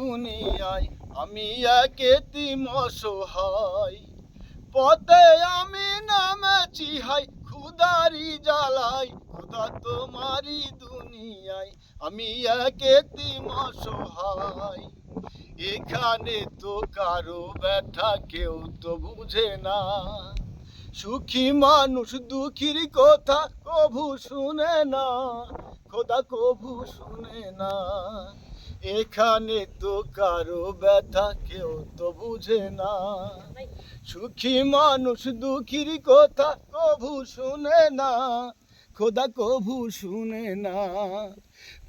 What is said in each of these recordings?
দুনিয়ায় আমি একে তিম অসহায় পথে আমি নামেছি হাই খুদারি জ্বালাই খুদা তোমারি দুনিয়ায়, আমি একে তিম অসহায় এখানে তো কারও ব্যথা, কেউ তো বুঝে না। সুখী মানুষ দুঃখীর কথা কভু শুনে না, খোদা কভু শুনে না। এখানে তো কারও ব্যথা, কেউ তো বুঝে না। সুখী মানুষ দুঃখীর কথা কভু শুনে না, খোদা কভু শুনে না।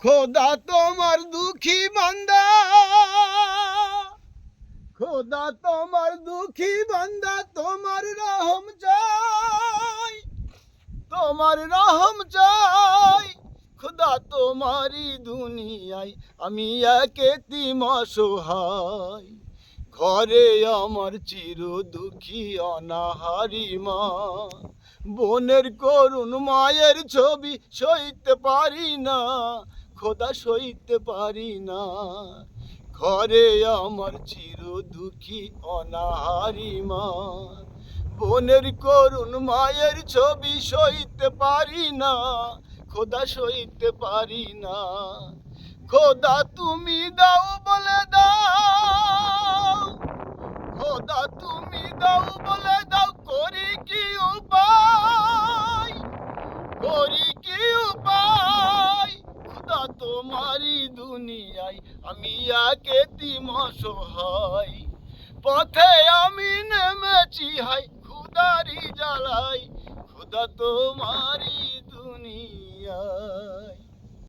খোদা তোমার দুঃখী বান্দা। খোদা তোমার দুঃখী বান্দা, তোমার রহম চাই, তোমার রহম চাই। খোদা তোমারই দুনিয়ায়, আমি একে তিম অসহায়। ঘরে আমার চির দুঃখী অনাহারি মা। বোনের করুণ মায়ের ছবি সইতে পারি না, খোদা সইতে পারি না। ঘরে আমার চির দুঃখী অনাহারি মা। বোনের করুণ মায়ের ছবি সইতে পারি না খোদা সইতে পারি না। খোদা তুমি দাও বলে দাও। খোদা তুমি দাও বলে দাও, করি কি উপায়? করি কি উপায়? খোদা তোমারই দুনিয়ায় আমি একে তিম সহায় পথে আমি নেমেছি হাই খুদারি জ্বালাই খুদা তোমারই দুনিয়া ay